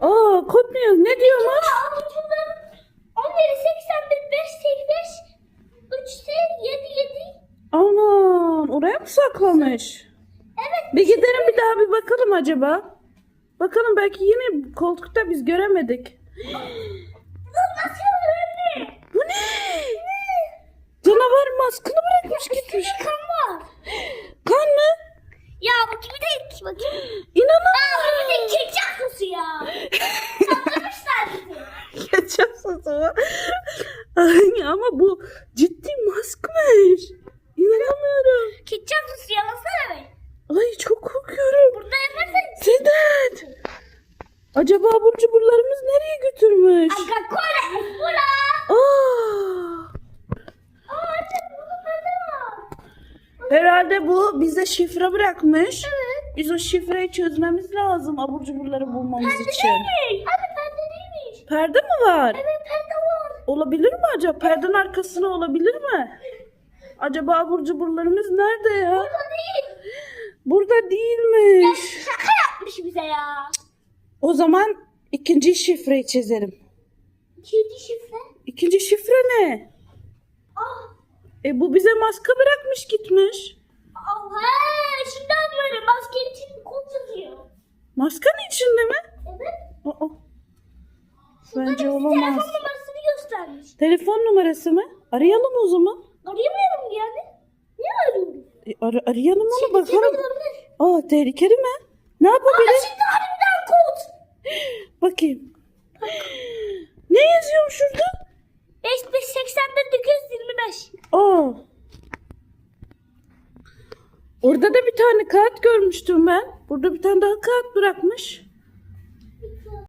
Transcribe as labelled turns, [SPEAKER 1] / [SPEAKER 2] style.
[SPEAKER 1] Aa kod mu yaz? Ne diyormuş?
[SPEAKER 2] 11, 81, 5, 5, 3, 7, 7.
[SPEAKER 1] Aman oraya mı saklamış?
[SPEAKER 2] Evet.
[SPEAKER 1] Bir gidelim bir daha bir bakalım acaba. Bakalım belki yine koltukta biz göremedik. Bu ne? Canavar maskını bırakmış gitmiş.
[SPEAKER 2] Kan var.
[SPEAKER 1] Kan mı?
[SPEAKER 2] Ya bu kimi de bakayım. Aa
[SPEAKER 1] İnanamıyorum.
[SPEAKER 2] bu bir ketçap sosu ya. Saklamışlar bizi.
[SPEAKER 1] Ketçap sosu mu? Ay, ama bu ciddi maskmış. İnanamıyorum.
[SPEAKER 2] Ketçap sosu yalasana be.
[SPEAKER 1] Ay çok korkuyorum.
[SPEAKER 2] Burada yaparsan.
[SPEAKER 1] Sedat. Acaba abur cuburlarımız nereye götürmüş?
[SPEAKER 2] Aga kola. Kola.
[SPEAKER 1] Aa, herhalde bu bize şifre bırakmış.
[SPEAKER 2] Evet.
[SPEAKER 1] Biz o şifreyi çözmemiz lazım abur cuburları bulmamız için.
[SPEAKER 2] Değilmiş. Abi perde değilmiş.
[SPEAKER 1] Perde mi var?
[SPEAKER 2] Evet perde.
[SPEAKER 1] Olabilir mi acaba? Perdenin arkasına olabilir mi? Acaba abur cuburlarımız nerede ya?
[SPEAKER 2] Burada değil.
[SPEAKER 1] Burada değilmiş.
[SPEAKER 2] Şaka yapmış bize ya.
[SPEAKER 1] O zaman ikinci şifreyi çizelim.
[SPEAKER 2] İkinci şifre.
[SPEAKER 1] İkinci şifre ne?
[SPEAKER 2] Ah.
[SPEAKER 1] E bu bize maska bırakmış gitmiş.
[SPEAKER 2] Oh, he, şundan böyle maskenin için kod yazıyor.
[SPEAKER 1] Maskanın içinde mi?
[SPEAKER 2] Evet.
[SPEAKER 1] Aa, bence
[SPEAKER 2] bize
[SPEAKER 1] olamaz. Telefon numarası mı? Arayalım o zaman.
[SPEAKER 2] Arayamıyorum yani. Niye arıyorum?
[SPEAKER 1] E, ar- arayalım onu
[SPEAKER 2] Şimdi
[SPEAKER 1] bakalım.
[SPEAKER 2] olabilir.
[SPEAKER 1] Aa tehlikeli mi? Ne
[SPEAKER 2] Aa,
[SPEAKER 1] yapabiliriz?
[SPEAKER 2] şimdi harbiden kod.
[SPEAKER 1] Bakayım. Ne yazıyor şurada?
[SPEAKER 2] 5581 925.
[SPEAKER 1] Aa. Orada da bir tane kağıt görmüştüm ben. Burada bir tane daha kağıt bırakmış.